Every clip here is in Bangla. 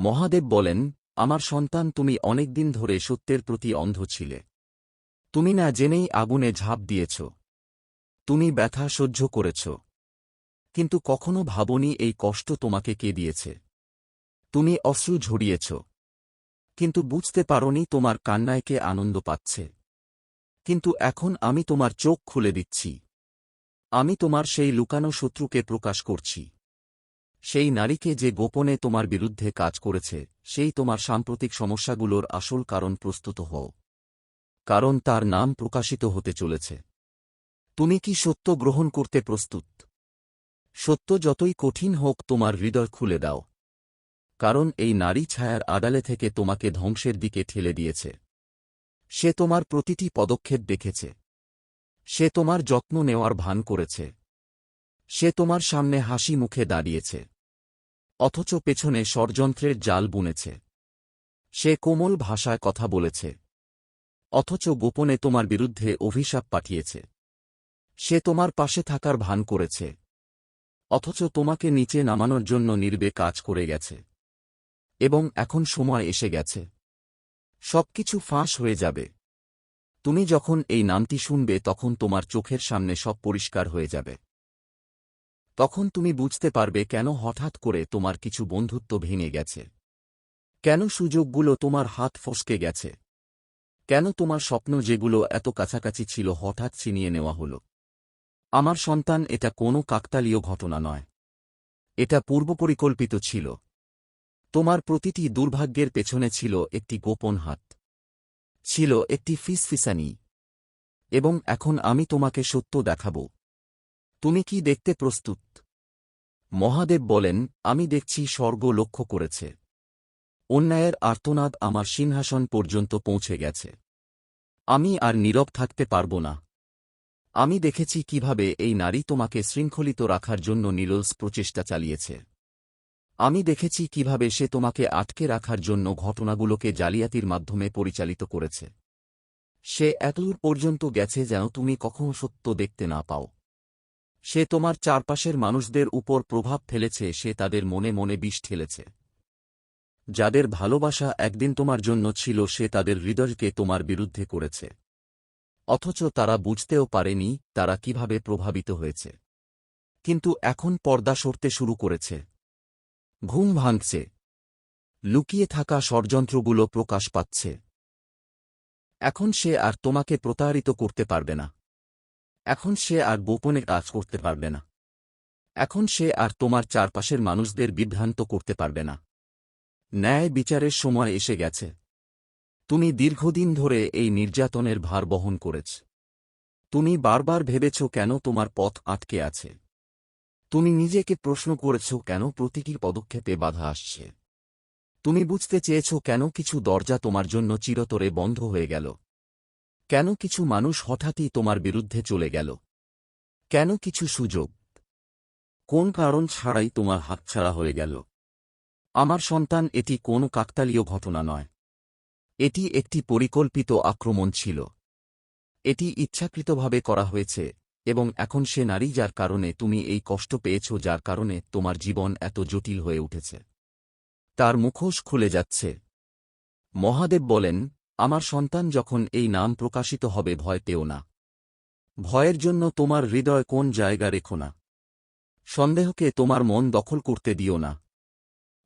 মহাদেব বলেন, আমার সন্তান, তুমি অনেকদিন ধরে সত্যের প্রতি অন্ধ ছিলে। তুমি না জেনেই আগুনে ঝাঁপ দিয়েছ। তুমি ব্যথা সহ্য করেছ। কিন্তু কখনো ভাবনি এই কষ্ট তোমাকে কে দিয়েছে। তুমি অশ্রু ঝরিয়েছ। কিন্তু বুঝতে পারনি তোমার কান্নায় কে আনন্দ পাচ্ছে। কিন্তু এখন আমি তোমার চোখ খুলে দিচ্ছি। আমি তোমার সেই লুকানো শত্রুকে প্রকাশ করছি। সেই নারীকে যে গোপনে তোমার বিরুদ্ধে কাজ করেছে, সেই তোমার সাম্প্রতিক সমস্যাগুলোর আসল কারণ প্রস্তুত হও। কারণ তার নাম প্রকাশিত হতে চলেছে। তুমি কি সত্য গ্রহণ করতে প্রস্তুত? সত্য যতই কঠিন হোক তোমার হৃদয় খুলে দাও। কারণ এই নারী ছায়ার আড়ালে থেকে তোমাকে ধ্বংসের দিকে ঠেলে দিয়েছে। সে তোমার প্রতিটি পদক্ষেপ দেখেছে। সে তোমার যত্ন নেওয়ার ভান করেছে। সে তোমার সামনে হাসি মুখে দাঁড়িয়েছে। অথচ পেছনে ষড়যন্ত্রের জাল বুনেছে। সে কোমল ভাষায় কথা বলেছে। অথচ গোপনে তোমার বিরুদ্ধে অভিশাপ পাঠিয়েছে। সে তোমার পাশে থাকার ভান করেছে। অথচ তোমাকে নিচে নামানোর জন্য নির্বে কাজ করে গেছে। এবং এখন সময় এসে গেছে। সবকিছু ফাঁস হয়ে যাবে। তুমি যখন এই নামটি শুনবে তখন তোমার চোখের সামনে সব পরিষ্কার হয়ে যাবে। তখন তুমি বুঝতে পারবে কেন হঠাৎ করে তোমার কিছু বন্ধুত্ব ভেঙে গেছে। কেন সুযোগগুলো তোমার হাত ফসকে গেছে। কেন তোমার স্বপ্ন যেগুলো এত কাছাকাছি ছিল হঠাৎ ছিনিয়ে নেওয়া হল। আমার সন্তান এটা কোনো কাকতালীয় ঘটনা নয়। এটা পূর্বপরিকল্পিত ছিল। তোমার প্রতিটি দুর্ভাগ্যের পেছনে ছিল একটি গোপন হাত। ছিল একটি ফিসফিসানি। এবং এখন আমি তোমাকে সত্য দেখাব। তুমি কি দেখতে প্রস্তুত? মহাদেব বলেন, আমি দেখছি স্বর্গ লক্ষ্য করেছে। অন্যায়ের আর্তনাদ আমার সিংহাসন পর্যন্ত পৌঁছে গেছে। আমি আর নীরব থাকতে পারব না। আমি দেখেছি কীভাবে এই নারী তোমাকে শৃঙ্খলিত রাখার জন্য নিরলস প্রচেষ্টা চালিয়েছে। আমি দেখেছি কীভাবে সে তোমাকে আটকে রাখার জন্য ঘটনাগুলোকে জালিয়াতির মাধ্যমে পরিচালিত করেছে। সে এতদূর পর্যন্ত গেছে যেন তুমি কখনো সত্য দেখতে না পাও। সে তোমার চারপাশের মানুষদের উপর প্রভাব ফেলেছে, সে তাদের মনে মনে বিষ ঠেলেছে। যাদের ভালোবাসা একদিন তোমার জন্য ছিল, সে তাদের হৃদয়কে তোমার বিরুদ্ধে করেছে। অথচ তারা বুঝতেও পারেনি তারা কীভাবে প্রভাবিত হয়েছে। কিন্তু এখন পর্দা সরতে শুরু করেছে। ঘুম ভাঙছে। লুকিয়ে থাকা ষড়যন্ত্রগুলো প্রকাশ পাচ্ছে। এখন সে আর তোমাকে প্রতারিত করতে পারবে না। এখন সে আর গোপনে কাজ করতে পারবে না। এখন সে আর তোমার চারপাশের মানুষদের বিভ্রান্ত করতে পারবে না। ন্যায় বিচারের সময় এসে গেছে। তুমি দীর্ঘদিন ধরে এই নির্যাতনের ভার বহন করেছ। তুমি বারবার ভেবেছ কেন তোমার পথ আটকে আছে। তুমি নিজেকে প্রশ্ন করেছ কেন প্রতিটি পদক্ষেপে বাধা আসছে। তুমি বুঝতে চেয়েছ কেন কিছু দরজা তোমার জন্য চিরতরে বন্ধ হয়ে গেল। কেন কিছু মানুষ হঠাৎই তোমার বিরুদ্ধে চলে গেল? কেন কিছু সুযোগ? কোন কারণ ছাড়াই তোমার হাতছাড়া হয়ে গেল? আমার সন্তান, এটি কোনো কাকতালীয় ঘটনা নয়। এটি একটি পরিকল্পিত আক্রমণ ছিল। এটি ইচ্ছাকৃতভাবে করা হয়েছে, এবং এখন সে নারী যার কারণে তুমি এই কষ্ট পেয়েছ, যার কারণে তোমার জীবন এত জটিল হয়ে উঠেছে। তার মুখোশ খুলে যাচ্ছে। মহাদেব বলেন আমার সন্তান যখন এই নাম প্রকাশিত হবে ভয় পেও না। ভয়ের জন্য তোমার হৃদয় কোন জায়গা রেখো না। সন্দেহকে তোমার মন দখল করতে দিও না।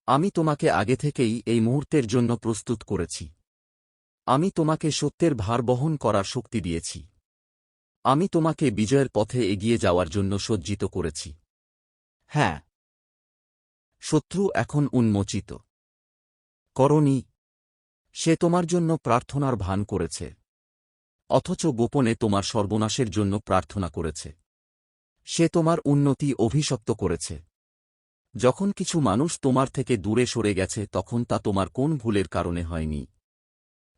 আমি তোমাকে আগে থেকেই এই মুহূর্তের জন্য প্রস্তুত করেছি। আমি তোমাকে সত্যের ভার বহন করার শক্তি দিয়েছি। আমি তোমাকে বিজয়ের পথে এগিয়ে যাওয়ার জন্য সজ্জিত করেছি। হ্যাঁ শত্রু এখন উন্মোচিত। করণী সে তোমার জন্য প্রার্থনার ভান করেছে। অথচ গোপনে তোমার সর্বনাশের জন্য প্রার্থনা করেছে। সে তোমার উন্নতি অভিশপ্ত করেছে। যখন কিছু মানুষ তোমার থেকে দূরে সরে গেছে, তখন তা তোমার কোন ভুলের কারণে হয়নি।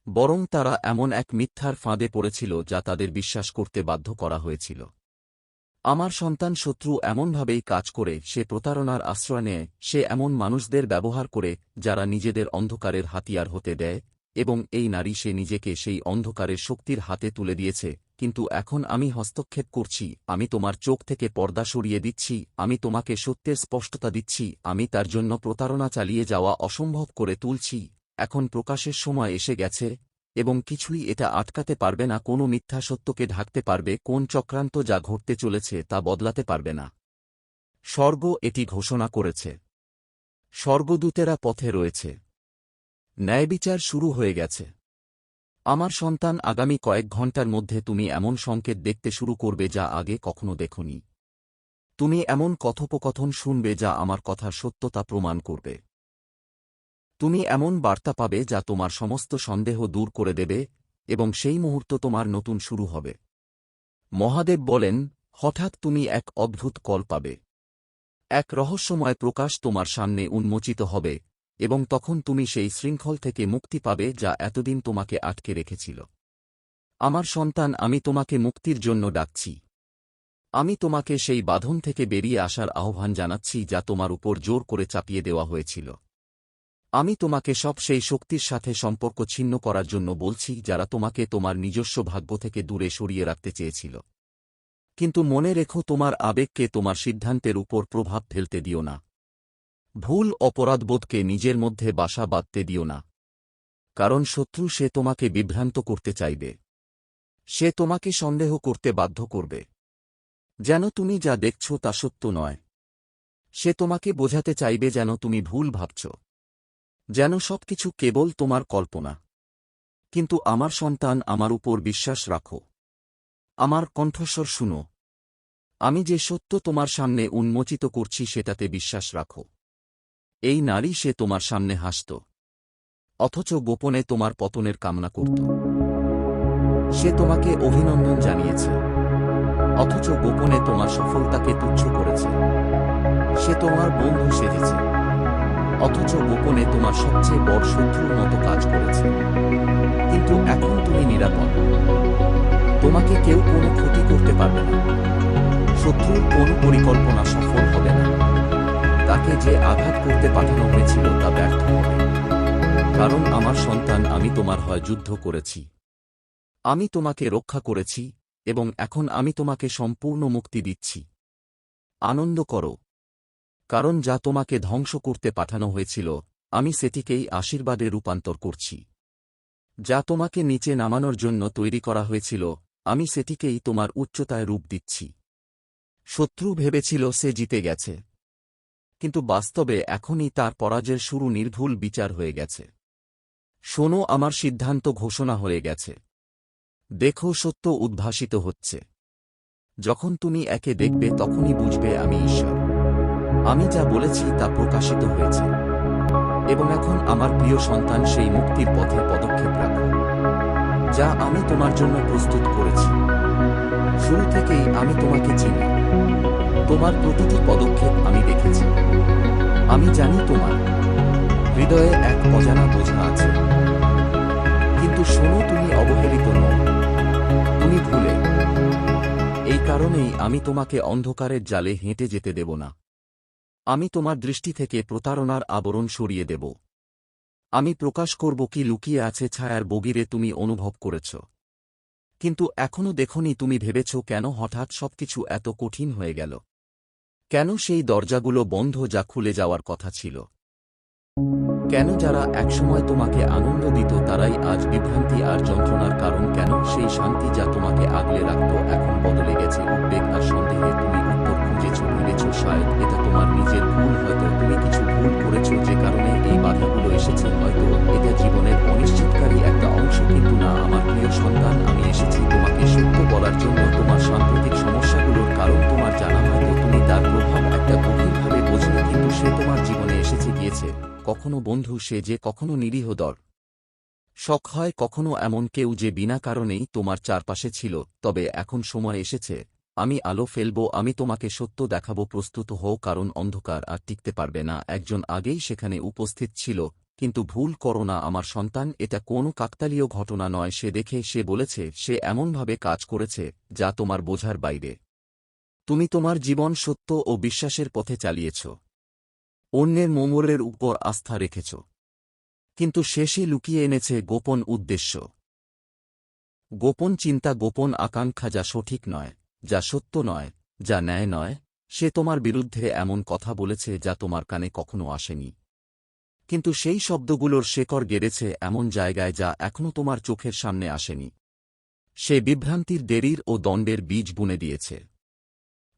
বরং তারা এমন এক মিথ্যার ফাঁদে পড়েছিল যা তাদের বিশ্বাস করতে বাধ্য করা হয়েছিল। আমার সন্তান শত্রু এমনভাবেই কাজ করে, সে প্রতারণার আশ্রয় নেয়, সে এমন মানুষদের ব্যবহার করে, যারা নিজেদের অন্ধকারের হাতিয়ার হতে দেয়, এবং এই নারী সে নিজেকে সেই অন্ধকারের শক্তির হাতে তুলে দিয়েছে, কিন্তু এখন আমি হস্তক্ষেপ করছি, আমি তোমার চোখ থেকে পর্দা সরিয়ে দিচ্ছি, আমি তোমাকে সত্যের স্পষ্টতা দিচ্ছি, আমি তার জন্য প্রতারণা চালিয়ে যাওয়া অসম্ভব করে তুলছি, এখন প্রকাশের সময় এসে গেছে এবং কিছুই এটা আটকাতে পারবে না, কোনো মিথ্যা সত্যকে ঢাকতে পারবে, কোন চক্রান্ত যা ঘটতে চলেছে তা বদলাতে পারবে না। স্বর্গ এটি ঘোষণা করেছে। স্বর্গদূতেরা পথে রয়েছে। ন্যায়বিচার শুরু হয়ে গেছে। আমার সন্তান, আগামী কয়েক ঘণ্টার মধ্যে তুমি এমন সংকেত দেখতে শুরু করবে যা আগে কখনো দেখনি। তুমি এমন কথোপকথন শুনবে যা আমার কথার সত্যতা প্রমাণ করবে। তুমি এমন বার্তা পাবে যা তোমার সমস্ত সন্দেহ দূর করে দেবে এবং সেই মুহূর্ত তোমার নতুন শুরু হবে। মহাদেব বলেন, হঠাৎ তুমি এক অদ্ভুত কল পাবে। এক রহস্যময় প্রকাশ তোমার সামনে উন্মোচিত হবে এবং তখন তুমি সেই শৃঙ্খল থেকে মুক্তি পাবে যা এতদিন তোমাকে আটকে রেখেছিল। আমার সন্তান, আমি তোমাকে মুক্তির জন্য ডাকছি। আমি তোমাকে সেই বাঁধন থেকে বেরিয়ে আসার আহ্বান জানাচ্ছি যা তোমার উপর জোর করে চাপিয়ে দেওয়া হয়েছিল। আমি তোমাকে সব সেই শক্তির সাথে সম্পর্ক ছিন্ন করার জন্য বলছি যারা তোমাকে তোমার নিজস্ব ভাগ্য থেকে দূরে সরিয়ে রাখতে চেয়েছিল। কিন্তু মনে রেখো তোমার আবেগকে তোমার সিদ্ধান্তের উপর প্রভাব ফেলতে দিও না। ভুল অপরাধবোধকে নিজের মধ্যে বাসা বাঁধতে দিও না। কারণ শত্রু সে তোমাকে বিভ্রান্ত করতে চাইবে। সে তোমাকে সন্দেহ করতে বাধ্য করবে। যেন তুমি যা দেখছ তা সত্য নয়। সে তোমাকে বোঝাতে চাইবে যেন তুমি ভুল ভাবছ। যেন সবকিছু কেবল তোমার কল্পনা। কিন্তু আমার সন্তান আমার উপর বিশ্বাস রাখো। আমার কণ্ঠস্বর শুনো। আমি যে সত্য তোমার সামনে উন্মোচিত করছি সেটাতে বিশ্বাস রাখো। এই নারী সে তোমার সামনে হাসত। অথচ গোপনে তোমার পতনের কামনা করত। সে তোমাকে অভিনন্দন জানিয়েছে। অথচ গোপনে তোমার সফলতাকে তুচ্ছ করেছে। সে তোমার বন্ধু সেজেছে। অথচ গোপনে তোমার সবচেয়ে বড় শত্রুর মতো কাজ করেছে। কিন্তু এখন তুমি নিরাপদ। তোমাকে কেউ কোনো ক্ষতি করতে পারবে না। শত্রুর কোন পরিকল্পনা সফল হবে না। তাকে যে আঘাত করতে পাঠানো হয়েছিল তা ব্যর্থ হবে। কারণ আমার সন্তান, আমি তোমার হয় যুদ্ধ করেছি। আমি তোমাকে রক্ষা করেছি এবং এখন আমি তোমাকে সম্পূর্ণ মুক্তি দিচ্ছি। আনন্দ করো। কারণ যা তোমাকে ধ্বংস করতে পাঠানো হয়েছিল, আমি সেটিকেই আশীর্বাদে রূপান্তর করছি। যা তোমাকে নিচে নামানোর জন্য তৈরি করা হয়েছিল, আমি সেটিকেই তোমার উচ্চতায় রূপ দিচ্ছি। শত্রু ভেবেছিল সে জিতে গেছে। কিন্তু বাস্তবে এখনই তার পরাজয়ের শুরু নির্ভুল বিচার হয়ে গেছে। শোনো, আমার সিদ্ধান্ত ঘোষণা হয়ে গেছে। দেখো, সত্য উদ্ভাসিত হচ্ছে। যখন তুমি একে দেখবে, তখনই বুঝবে আমি ঈশ্বর। আমি যা বলেছি তা প্রকাশিত হয়েছে। এবং এখন আমার প্রিয় সন্তান সেই মুক্তির পথে পদক্ষেপ রাখো, যা আমি তোমার জন্য প্রস্তুত করেছি। শুরু থেকেই আমি তোমাকে চিনি। তোমার প্রতিটি পদক্ষেপ আমি দেখেছি। আমি জানি তোমার হৃদয়ে এক অজানা বোঝা আছে। কিন্তু শোনো, তুমি অবহেলিত নও। তুমি ভুলে। এই কারণেই আমি তোমাকে অন্ধকারের জালে হেঁটে যেতে দেব না। আমি তোমার দৃষ্টি থেকে প্রতারণার আবরণ সরিয়ে দেব। আমি প্রকাশ করব কি লুকিয়ে আছে ছায়ার বগিরে তুমি অনুভব করেছ। কিন্তু এখনও দেখনি তুমি ভেবেছ কেন হঠাৎ সবকিছু এত কঠিন হয়ে গেল। কেন সেই দরজাগুলো বন্ধ যা খুলে যাওয়ার কথা ছিল? কেন যারা একসময় তোমাকে আনন্দ দিত তারাই আজ বিভ্রান্তি আর যন্ত্রণার কারণ? কেন সেই শান্তি যা তোমাকে আগলে রাখত এখন বদলে গেছে? উদ্বেগ আর সন্দেহে তুমি শায়দ এটা তোমার নিজের ভুল হয়তো, তুমি কিছু ভুল যে কারণে এই বাধাগুলো এসেছে, হয়তো এটা জীবনের অনিশ্চিতকারী একটা অংশ, কিন্তু না, আমার প্রিয় সন্তান, আমি এসেছি তোমাকে সত্য বলার জন্য, তোমার সাম্প্রতিক সমস্যাগুলোর কারণ তোমার জানা হয়তো, তুমি তার প্রভাব একটা গভীরভাবে কিন্তু সে তোমার জীবনে এসেছে, গিয়েছে। কখনো বন্ধু, সে যে কখনো নিরীহ দর। শখ হয় কখনো এমন কেউ যে বিনা কারণেই তোমার চারপাশে ছিল, তবে এখন সময় এসেছে। আমি আলো ফেলব, আমি তোমাকে সত্য দেখাব, প্রস্তুত হও, কারণ অন্ধকার আর টিকতে পারবে না। একজন আগেই সেখানে উপস্থিত ছিল, কিন্তু ভুল করো না আমার সন্তান, এটা কোনো কাকতালীয় ঘটনা নয়, সে দেখে, সে বলেছে, সে এমনভাবে কাজ করেছে, যা তোমার বোঝার বাইরে। তুমি তোমার জীবন সত্য ও বিশ্বাসের পথে চালিয়েছ। অন্যের মোমরের উপর আস্থা রেখেছ। কিন্তু শেষে লুকিয়ে এনেছে গোপন উদ্দেশ্য। গোপন চিন্তা, গোপন আকাঙ্ক্ষা যা সঠিক নয়। যা সত্য নয়, যা ন্যায় নয়, সে তোমার বিরুদ্ধে এমন কথা বলেছে যা তোমার কানে কখনো আসেনি। কিন্তু সেই শব্দগুলোর শেকড় গেড়েছে এমন জায়গায় যা এখনও তোমার চোখের সামনে আসেনি। সে বিভ্রান্তির দেরির ও দণ্ডের বীজ বুনে দিয়েছে।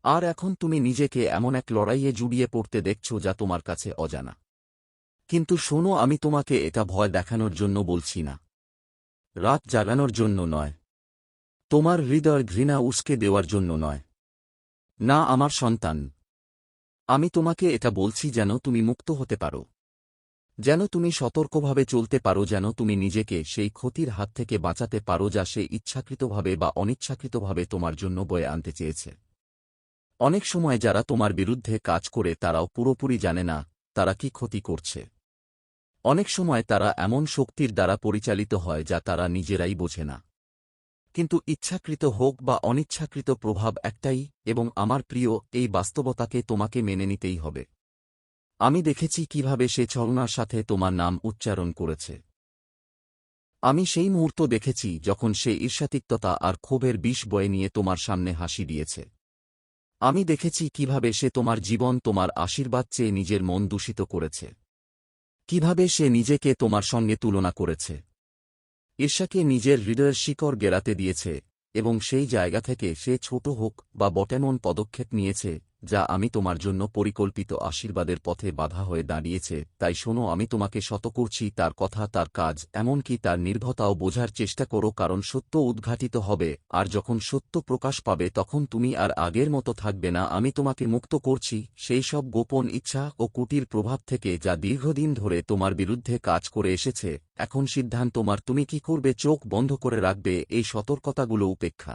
আর এখন তুমি নিজেকে এমন এক লড়াইয়ে জুড়িয়ে পড়তে দেখছ যা তোমার কাছে অজানা। কিন্তু শোনো, আমি তোমাকে এটা ভয় দেখানোর জন্য বলছি না। রাত জাগানোর জন্য নয় তোমার হৃদয় ঘৃণা উস্কে দেওয়ার জন্য নয়। না, আমার সন্তান। আমি তোমাকে এটা বলছি যেন তুমি মুক্ত হতে পারো। যেন তুমি সতর্কভাবে চলতে পারো, যেন তুমি নিজেকে সেই ক্ষতির হাত থেকে বাঁচাতে পারো যা সে ইচ্ছাকৃতভাবে বা অনিচ্ছাকৃতভাবে তোমার জন্য বয়ে আনতে চেয়েছে। অনেক সময় যারা তোমার বিরুদ্ধে কাজ করে, তারাও পুরোপুরি জানে না তারা কি ক্ষতি করছে। অনেক সময় তারা এমন শক্তির দ্বারা পরিচালিত হয় যা তারা নিজেরাই বোঝে না। কিন্তু ইচ্ছাকৃত হোক বা অনিচ্ছাকৃত প্রভাব একটাই, এবং আমার প্রিয়, এই বাস্তবতাকে তোমাকে মেনে নিতেই হবে। আমি দেখেছি কীভাবে সে ছলনার সাথে তোমার নাম উচ্চারণ করেছে। আমি সেই মুহূর্ত দেখেছি যখন সে ঈর্ষাতিক্ততা আর ক্ষোভের বিষ বয়ে নিয়ে তোমার সামনে হাসি দিয়েছে। আমি দেখেছি কীভাবে সে তোমার জীবন, তোমার আশীর্বাদ চেয়ে নিজের মন দূষিত করেছে। কীভাবে সে নিজেকে তোমার সঙ্গে তুলনা করেছে। ঈর্ষাকে নিজের হৃদয়ের শিকড় গেরাতে দিয়েছে, এবং সেই জায়গা থেকে সে ছোট হোক বা বটেমন পদক্ষেপ নিয়েছে। যা আমি তোমার জন্য পরিকল্পিত আশীর্বাদের পথে বাধা হয়ে দাঁড়িয়েছে, তাই শোনো, আমি তোমাকে শত করছি, তার কথা, তার কাজ, এমনকি তার নির্ভতাও বোঝার চেষ্টা করো, কারণ সত্য উদ্ঘাটিত হবে, আর যখন সত্য প্রকাশ পাবে, তখন তুমি আর আগের মতো থাকবে না, আমি তোমাকে মুক্ত করছি, সেই সব গোপন ইচ্ছা ও কুটির প্রভাব থেকে যা দীর্ঘদিন ধরে তোমার বিরুদ্ধে কাজ করে এসেছে, এখন সিদ্ধান্ত তোমার তুমি কি করবে, চোখ বন্ধ করে রাখবে, এই সতর্কতাগুলো উপেক্ষা।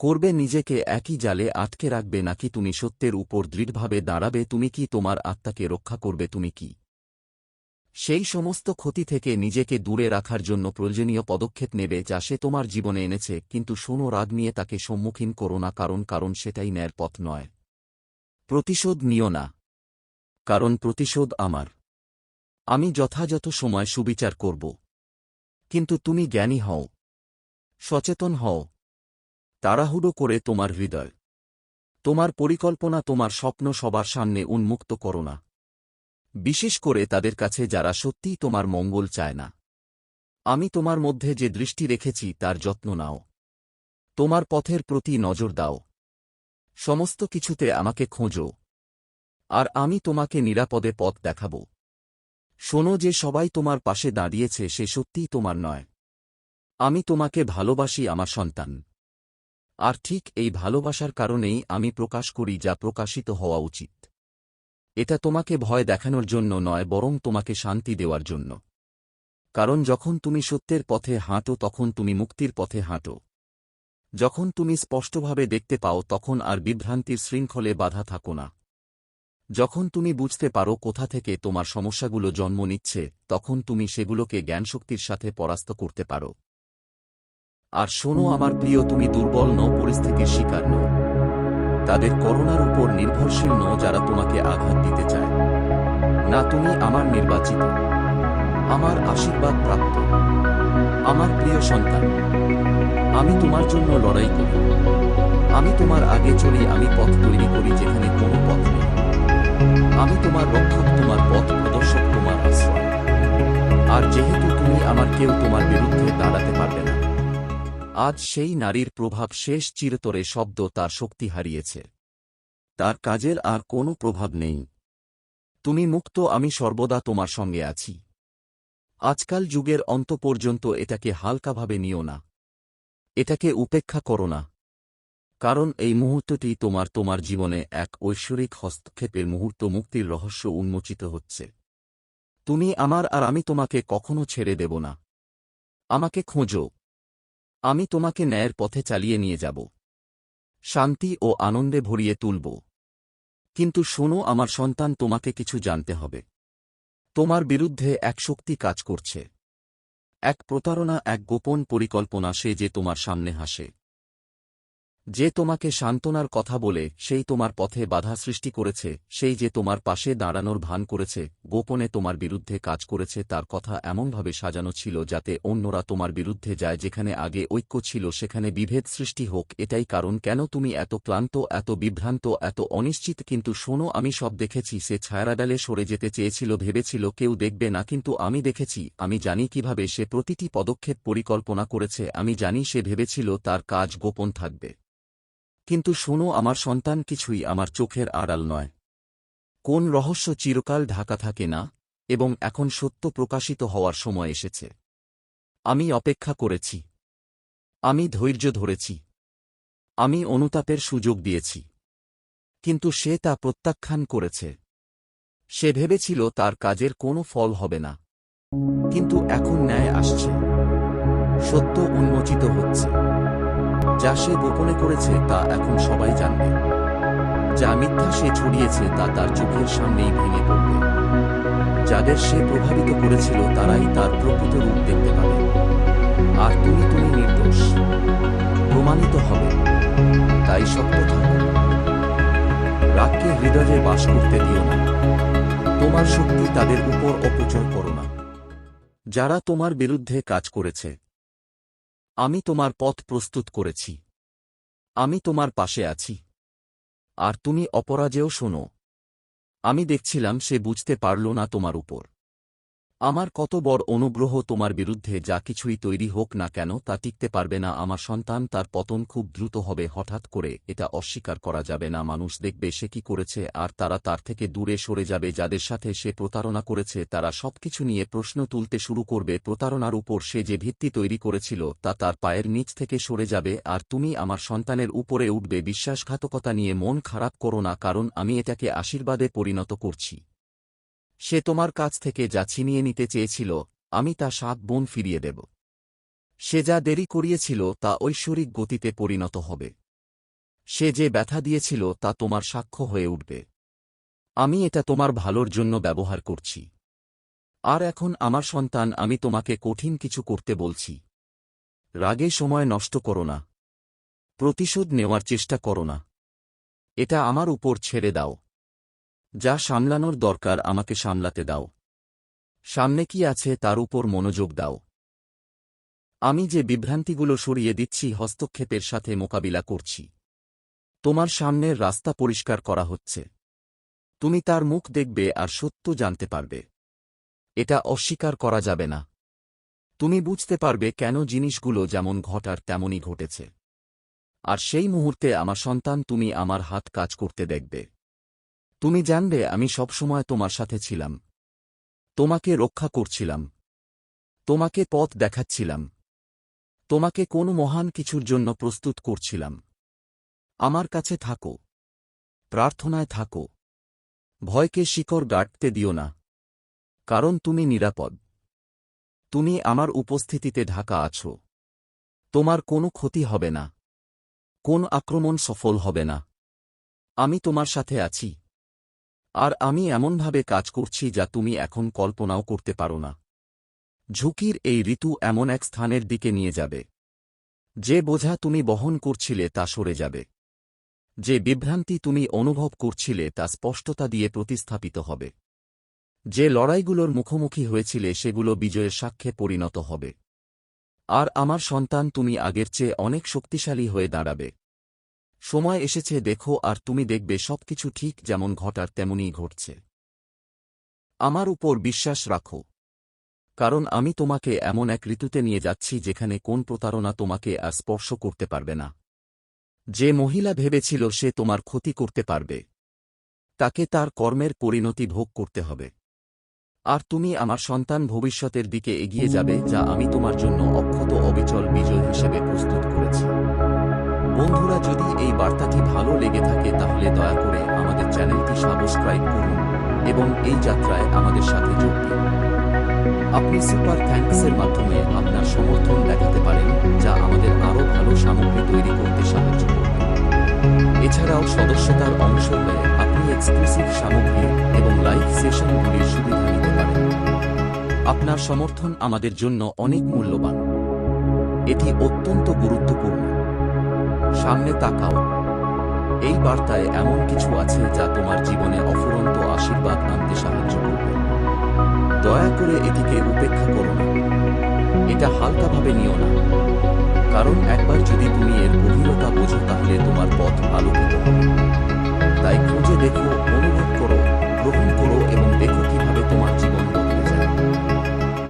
করবে নিজেকে একই জালে আটকে রাখবে নাকি তুমি সত্যের উপর দৃঢ়ভাবে দাঁড়াবে, তুমি কি তোমার আত্মাকে রক্ষা করবে, তুমি কি? সেই সমস্ত ক্ষতি থেকে নিজেকে দূরে রাখার জন্য প্রয়োজনীয় পদক্ষেপ নেবে যা সে তোমার জীবনে এনেছে, কিন্তু শোনো, রাগ নিয়ে তাকে সম্মুখীন করো না, কারণ কারণ সেটাই ন্যায়ের পথ নয়। প্রতিশোধ নিও না, কারণ প্রতিশোধ আমার। আমি যথাযথ সময় সুবিচার করব। কিন্তু তুমি জ্ঞানী হও, সচেতন হও তাড়াহুড়ো করে তোমার হৃদয়। তোমার পরিকল্পনা তোমার স্বপ্ন সবার সামনে উন্মুক্ত করো না। বিশেষ করে তাদের কাছে যারা সত্যিই তোমার মঙ্গল চায় না। আমি তোমার মধ্যে যে দৃষ্টি রেখেছি তার যত্ন নাও। তোমার পথের প্রতি নজর দাও। সমস্ত কিছুতে আমাকে খোঁজো। আর আমি তোমাকে নিরাপদে পথ দেখাব। শোনো যে সবাই তোমার পাশে দাঁড়িয়েছে সে সত্যিই তোমার নয়। আমি তোমাকে ভালোবাসি, আমার সন্তান। আর ঠিক এই ভালোবাসার কারণেই আমি প্রকাশ করি যা প্রকাশিত হওয়া উচিত। এটা তোমাকে ভয় দেখানোর জন্য নয়, বরং তোমাকে শান্তি দেওয়ার জন্য। কারণ যখন তুমি সত্যের পথে হাঁটো, তখন তুমি মুক্তির পথে হাঁটো। যখন তুমি স্পষ্টভাবে দেখতে পাও, তখন আর বিভ্রান্তির শৃঙ্খলে বাধা থাকো না। যখন তুমি বুঝতে পারো কোথা থেকে তোমার সমস্যাগুলো জন্ম নিচ্ছে, তখন তুমি সেগুলোকে জ্ঞানশক্তির সাথে পরাস্ত করতে পারো। আর শোনো আমার প্রিয়, তুমি দুর্বল ন পরিস্থিতির শিকার নও। তাদের করোনার উপর নির্ভরশীল ন যারা তোমাকে আঘাত দিতে চায়। না, তুমি আমার নির্বাচিত। আমার আশীর্বাদ প্রাপ্ত। আমার প্রিয় সন্তান, আমি তোমার জন্য লড়াই করি। আমি তোমার আগে চলি, আমি পথ তৈরি করি যেখানে কোনো পথ নেই। আমি তোমার রক্ষক, তোমার পথ প্রদর্শক, তোমার আশ্রয়। আর যেহেতু তুমি আমার কেউ তোমার বিরুদ্ধে দাঁড়াতে পারবে না আজ সেই নারীর প্রভাব শেষ চিরতরে শব্দ তার শক্তি হারিয়েছে। তার কাজের আর কোনো প্রভাব নেই। তুমি মুক্ত, আমি সর্বদা তোমার সঙ্গে আছি। আজকাল যুগের অন্ত পর্যন্ত এটাকে হালকাভাবে নিও না। এটাকে উপেক্ষা করো না। কারণ এই মুহূর্তটি তোমার তোমার জীবনে এক ঐশ্বরিক হস্তক্ষেপের মুহূর্ত মুক্তির রহস্য উন্মোচিত হচ্ছে। তুমি আমার আর আমি তোমাকে কখনো ছেড়ে দেব না। আমাকে খোঁজো। আমি তোমাকে ন্যায়ের পথে চালিয়ে নিয়ে যাব। শান্তি ও আনন্দে ভরিয়ে তুলব। কিন্তু শোনো, আমার সন্তান, তোমাকে কিছু জানতে হবে। তোমার বিরুদ্ধে এক শক্তি কাজ করছে। এক প্রতারণা, এক গোপন পরিকল্পনা, সে যে তোমার সামনে হাসে। যে তোমাকে সান্ত্বনার কথা বলে, সেই তোমার পথে বাধা সৃষ্টি করেছে, সেই যে তোমার পাশে দাঁড়ানোর ভান করেছে, গোপনে তোমার বিরুদ্ধে কাজ করেছে, তার কথা এমনভাবে সাজানো ছিল যাতে অন্যরা তোমার বিরুদ্ধে যায় যেখানে আগে ঐক্য ছিল, সেখানে বিভেদ সৃষ্টি হোক, এটাই কারণ কেন তুমি এত ক্লান্ত, এত বিভ্রান্ত, এত অনিশ্চিত, কিন্তু শোনো, আমি সব দেখেছি, সে ছায়ারাডালে সরে যেতে চেয়েছিল, ভেবেছিল, কেউ দেখবে না, কিন্তু আমি দেখেছি, আমি জানি কীভাবে সে প্রতিটি পদক্ষেপ পরিকল্পনা করেছে, আমি জানি সে ভেবেছিল তার কাজ গোপন থাকবে। কিন্তু শোনো, আমার সন্তান কিছুই আমার চোখের আড়াল নয়। কোন রহস্য চিরকাল ঢাকা থাকে না, এবং এখন সত্য প্রকাশিত হওয়ার সময় এসেছে। আমি অপেক্ষা করেছি। আমি ধৈর্য ধরেছি। আমি অনুতাপের সুযোগ দিয়েছি। কিন্তু সে তা প্রত্যাখ্যান করেছে। সে ভেবেছিল তার কাজের কোনো ফল হবে না। কিন্তু এখন ন্যায় আসছে। সত্য উন্মোচিত হচ্ছে। যা সে গোপনে করেছে তা এখন সবাই জানবে। যা মিথ্যা সে ছড়িয়েছে তা তার চোখের সামনেই ভেঙে পড়বে। যাদের সে প্রভাবিত করেছিল তারাই তার প্রকৃত রূপ দেখতে পাবে। আর তুমি তুমি নির্দোষ। প্রমাণিত হবে। তাই শক্ত থাকো রাগকে হৃদয়ে বাস করতে দিও না। তোমার শক্তি তাদের উপর অপচয় করো না। যারা তোমার বিরুদ্ধে কাজ করেছে আমি তোমার পথ প্রস্তুত করেছি। আমি তোমার পাশে আছি। আর তুমি অপরাজেয় শোনো। আমি দেখছিলাম সে বুঝতে পারল না তোমার উপর। আমার কত বড় অনুগ্রহ তোমার বিরুদ্ধে যা কিছুই তৈরি হোক না কেন তা টিকতে পারবে না, আমার সন্তান তার পতন খুব দ্রুত হবে, হঠাৎ করে এটা অস্বীকার করা যাবে না, মানুষ দেখবে সে কি করেছে আর তারা তার থেকে দূরে সরে যাবে, যাদের সাথে সে প্রতারণা করেছে, তারা সবকিছু নিয়ে প্রশ্ন তুলতে শুরু করবে, প্রতারণার উপর সে যে ভিত্তি তৈরি করেছিল তা তার পায়ের নিচ থেকে সরে যাবে, আর তুমি আমার সন্তানের উপরে উঠবে, বিশ্বাসঘাতকতা নিয়ে মন খারাপ করো না, কারণ আমি এটাকে আশীর্বাদে পরিণত করছি। সে তোমার কাছ থেকে যা ছিনিয়ে নিতে চেয়েছিল, আমি তা সাত বোন ফিরিয়ে দেব। সে যা দেরি করিয়েছিল, তা ঐশ্বরিক গতিতে পরিণত হবে। সে যে ব্যথা দিয়েছিল, তা তোমার সাক্ষ্য হয়ে উঠবে। আমি এটা তোমার ভালোর জন্য ব্যবহার করছি। আর এখন আমার সন্তান, আমি তোমাকে কঠিন কিছু করতে বলছি। রাগে সময় নষ্ট করো না। প্রতিশোধ নেওয়ার চেষ্টা করো না। এটা আমার উপর ছেড়ে দাও। যা সামলানোর দরকার আমাকে সামলাতে দাও। সামনে কি আছে তার উপর মনোযোগ দাও। আমি যে বিভ্রান্তিগুলো সরিয়ে দিচ্ছি, হস্তক্ষেপের সাথে মোকাবিলা করছি। তোমার সামনের রাস্তা পরিষ্কার করা হচ্ছে। তুমি তার মুখ দেখবে আর সত্য জানতে পারবে। এটা অস্বীকার করা যাবে না। তুমি বুঝতে পারবে কেন জিনিসগুলো যেমন ঘটার তেমনই ঘটেছে। আর সেই মুহূর্তে আমার সন্তান তুমি আমার হাত কাজ করতে দেখবে। তুমি জানবে আমি সবসময় তোমার সাথে ছিলাম। তোমাকে রক্ষা করছিলাম। তোমাকে পথ দেখাচ্ছিলাম। তোমাকে কোন মহান কিছুর জন্য প্রস্তুত করছিলাম। আমার কাছে থাকো। প্রার্থনায় থাকো। ভয়কে শিকড় গাঁটতে দিও না। কারণ তুমি নিরাপদ। তুমি আমার উপস্থিতিতে ঢাকা আছো। তোমার কোনো ক্ষতি হবে না। কোন আক্রমণ সফল হবে না। আমি তোমার সাথে আছি। আর আমি এমনভাবে কাজ করছি যা তুমি এখন কল্পনাও করতে পারো না। ঝুঁকির এই ঋতু এমন এক স্থানের দিকে নিয়ে যাবে। যে বোঝা তুমি বহন করছিলে তা সরে যাবে। যে বিভ্রান্তি তুমি অনুভব করছিলে তা স্পষ্টতা দিয়ে প্রতিস্থাপিত হবে। যে লড়াইগুলোর মুখোমুখি হয়েছিলে সেগুলো বিজয়ের সাক্ষ্যে পরিণত হবে। আর আমার সন্তান তুমি আগের চেয়ে অনেক শক্তিশালী হয়ে দাঁড়াবে। সময় এসেছে দেখো আর তুমি দেখবে সবকিছু ঠিক যেমন ঘটার তেমনই ঘটছে। আমার উপর বিশ্বাস রাখো। কারণ আমি তোমাকে এমন এক ঋতুতে নিয়ে যাচ্ছি যেখানে কোন প্রতারণা তোমাকে আর স্পর্শ করতে পারবে না। যে মহিলা ভেবেছিল সে তোমার ক্ষতি করতে পারবে, তাকে তার কর্মের পরিণতি ভোগ করতে হবে। আর তুমি আমার সন্তান ভবিষ্যতের দিকে এগিয়ে যাবে যা আমি তোমার জন্য অক্ষত অবিচল বিজয় হিসেবে প্রস্তুত করেছি। বন্ধুরা, যদি এই বার্তাটি ভালো লেগে থাকে, তাহলে দয়া করে আমাদের চ্যানেলটি সাবস্ক্রাইব করুন এবং এই যাত্রায় আমাদের সাথে যোগ দিন। আপনি সুপার থ্যাঙ্কসের মাধ্যমে আপনার সমর্থন দেখাতে পারেন, যা আমাদের আরও ভালো সামগ্রী তৈরি করতে সাহায্য করবে। এছাড়াও সদস্যতার অংশ হয়ে আপনি এক্সক্লুসিভ সামগ্রী এবং লাইভ সেশনগুলির সুবিধা নিতে পারেন। আপনার সমর্থন আমাদের জন্য অনেক মূল্যবান। এটি অত্যন্ত গুরুত্বপূর্ণ। সামনে তাকাও। এই বার্তায় এমন কিছু আছে যা তোমার জীবনে অফুরন্ত আশীর্বাদ আনতে সাহায্য করবে। দয়া করে এটিকে উপেক্ষা করো না। এটা হালকাভাবে নিও না। কারণ একবার যদি তুমি এর গভীরতা বোঝো, তাহলে তোমার পথ আলোকিত হবে। তাই খুঁজে দেখো, অনুভব করো, গ্রহণ করো এবং দেখো কীভাবে তোমার জীবন